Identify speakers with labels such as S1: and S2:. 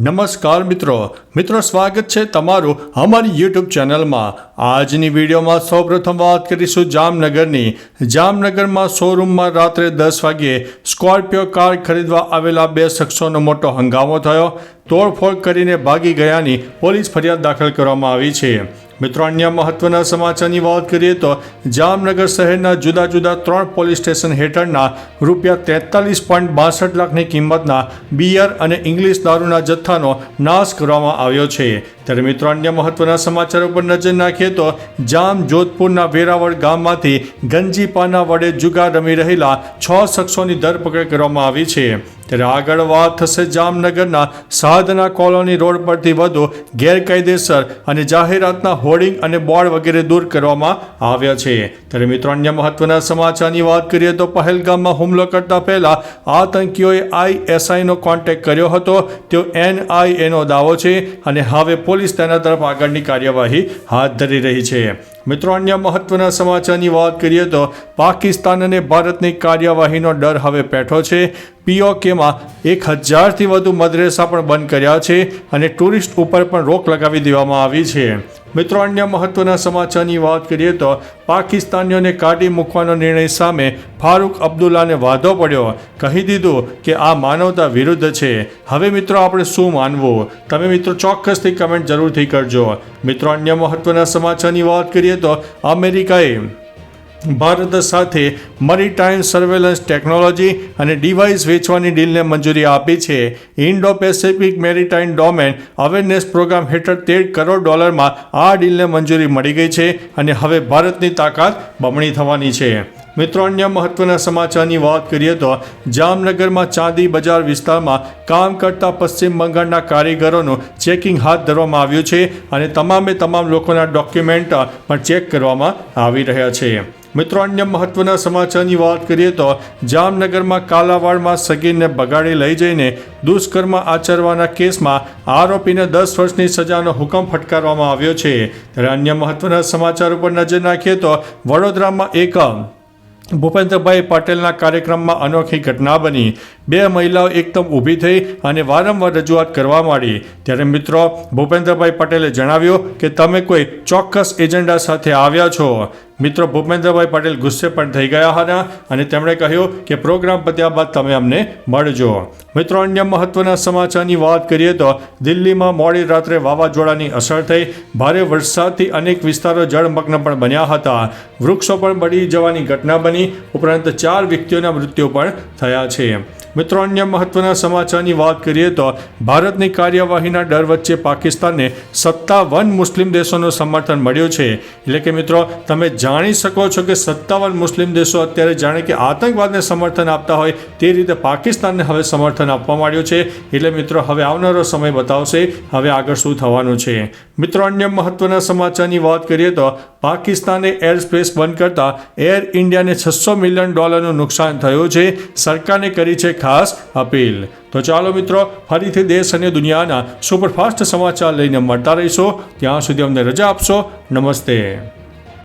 S1: નમસ્કાર મિત્રો. મિત્રો, સ્વાગત છે તમારું અમારી યુટ્યુબ ચેનલમાં. આજની વિડીયોમાં સૌપ્રથમ વાત કરીશું જામનગરની. જામનગરમાં શોરૂમમાં રાત્રે દસ વાગ્યે સ્કોર્પિયો કાર ખરીદવા આવેલા બે શખ્સોનો મોટો હંગામો થયો. તોડફોડ કરીને ભાગી ગયાની પોલીસ ફરિયાદ દાખલ કરવામાં આવી છે. મિત્રો, અન્ય મહત્વના સમાચારની વાત કરીએ તો જામનગર શહેરના જુદા જુદા ત્રણ પોલીસ સ્ટેશન હેઠળના રૂપિયા તેતાલીસ પોઈન્ટ બાસઠ લાખની કિંમતના બિયર અને ઇંગ્લિશ દારૂના જથ્થાનો નાશ કરવામાં આવ્યો છે. ત્યારે મિત્રો અન્ય મહત્વના સમાચારો પર નજર નાખીએ તો જામ જોધપુરના વેરાવળ ગામમાંથી ગંજીપાના વડે જુગાર રમી રહેલા છ શખ્સોની ધરપકડ કરવામાં આવી છે. ત્યારે આગળ વાત થશે જામનગરના સાધના કોલોની રોડ પરથી વધુ ગેરકાયદેસર અને જાહેરાતના હોર્ડિંગ અને બોર્ડ વગેરે દૂર કરવામાં આવ્યા છે. ત્યારે મિત્રો અન્ય મહત્વના સમાચારની વાત કરીએ તો પહેલગામમાં હુમલો કરતા પહેલા આતંકીઓએ આઈએસઆઈનો કોન્ટેક્ટ કર્યો હતો. તેઓ એનઆઈએનો દાવો છે અને હવે પોલીસ તેના તરફ આગળની કાર્યવાહી હાથ ધરી રહી છે. મિત્રો, અન્ય મહત્વના સમાચારની વાત કરીએ તો પાકિસ્તાન અને ભારતની કાર્યવાહીનો ડર હવે પેઠો છે. પીઓકેમાં એક હજારથી વધુ મદરેસા પણ બંધ કર્યા છે અને ટુરિસ્ટ ઉપર પણ રોક લગાવી દેવામાં આવી છે. મિત્રો, અન્ય મહત્વના સમાચારની વાત કરીએ તો પાકિસ્તાનીઓને કાઢી મૂકવાનો નિર્ણય સામે ફારૂક અબ્દુલ્લાને વાંધો પડ્યો. કહી દીધું કે આ માનવતા વિરુદ્ધ છે. હવે મિત્રો, આપણે શું માનવું? તમે મિત્રો ચોક્કસથી કમેન્ટ જરૂરથી કરજો. મિત્રો, અન્ય મહત્વના સમાચારની વાત કરીએ તો અમેરિકાએ ભારત સાથે મરીટાઈમ સર્વેલન્સ ટેકનોલોજી અને ડિવાઇસ વેચવાની ડીલને મંજૂરી આપી છે. Indo Pacific maritime domain awareness program હેઠળ તેર કરોડ ડોલરમાં આ ડીલને મંજૂરી મળી ગઈ છે અને હવે ભારતની તાકાત બમણી થવાની છે. મિત્રો, અન્ય મહત્વના સમાચારની વાત કરીએ તો જામનગરમાં ચાંદી બજાર વિસ્તારમાં કામ કરતા પશ્ચિમ બંગાળના કારીગરોનું ચેકિંગ હાથ ધરવામાં આવ્યું છે અને તમામે તમામ લોકોના ડોક્યુમેન્ટ પણ ચેક કરવામાં આવી રહ્યા છે. મિત્રો, અન્ય મહત્વના સમાચારની વાત કરીએ તો જામનગરમાં કાલાવાડમાં સગીરને બગાડી લઈ જઈને દુષ્કર્મ આચરવાના કેસમાં આરોપીને દસ વર્ષની સજાનો હુકમ ફટકારવામાં આવ્યો છે. ત્યારે અન્ય મહત્વના સમાચાર ઉપર નજર નાખીએ તો વડોદરામાં એક ભૂપેન્દ્રભાઈ પટેલના કાર્યક્રમમાં અનોખી ઘટના બની. બે મહિલાઓ એકદમ ઊભી થઈ અને વારંવાર રજૂઆત કરવા માંડી. ત્યારે મિત્રો, ભૂપેન્દ્રભાઈ પટેલે જણાવ્યું કે તમે કોઈ ચોક્કસ એજન્ડા સાથે આવ્યા છો. મિત્રો ભૂપેન્દ્રભાઈ પટેલ ગુસ્સે પણ થઈ ગયા હતા અને તેમણે કહ્યું કે પ્રોગ્રામ પત્યા બાદ તમે અમને મળજો. મિત્રો, અન્ય મહત્વના સમાચારની વાત કરીએ તો દિલ્હીમાં મોડી રાત્રે વાવાઝોડાની અસર થઈ. ભારે વરસાદથી અનેક વિસ્તારો જળમગ્ન પણ બન્યા હતા. વૃક્ષો પણ બળી જવાની ઘટના બની. ઉપરાંત ચાર વ્યક્તિઓના મૃત્યુ પણ થયા છે. મિત્રો, અન્ય મહત્વના સમાચારની વાત કરીએ તો ભારતની કાર્યવાહીના ડર વચ્ચે પાકિસ્તાનને સત્તાવન મુસ્લિમ દેશોનું સમર્થન મળ્યું છે. એટલે કે મિત્રો, તમે જાણી શકો છો કે સત્તાવન મુસ્લિમ દેશો અત્યારે જાણે કે આતંકવાદને સમર્થન આપતા હોય તે રીતે પાકિસ્તાનને હવે સમર્થન આપવા માંડ્યું છે. એટલે મિત્રો, હવે આવનારો સમય બતાવશે. હવે આગળ શું થવાનું છે. મિત્રો, અન્ય મહત્વના સમાચારની વાત કરીએ તો પાકિસ્તાને એર સ્પેસ બંધ કરતા એર ઇન્ડિયાને છસો મિલિયન ડોલરનું નુકસાન થયું છે, સરકારને કરી છે ખાસ અપીલ. તો ચાલો મિત્રો, ફરીથી દેશ અને દુનિયાના સુપરફાસ્ટ સમાચાર લઈને મળતા રહીશો. ત્યાં સુધી અમને રજા આપશો. નમસ્તે.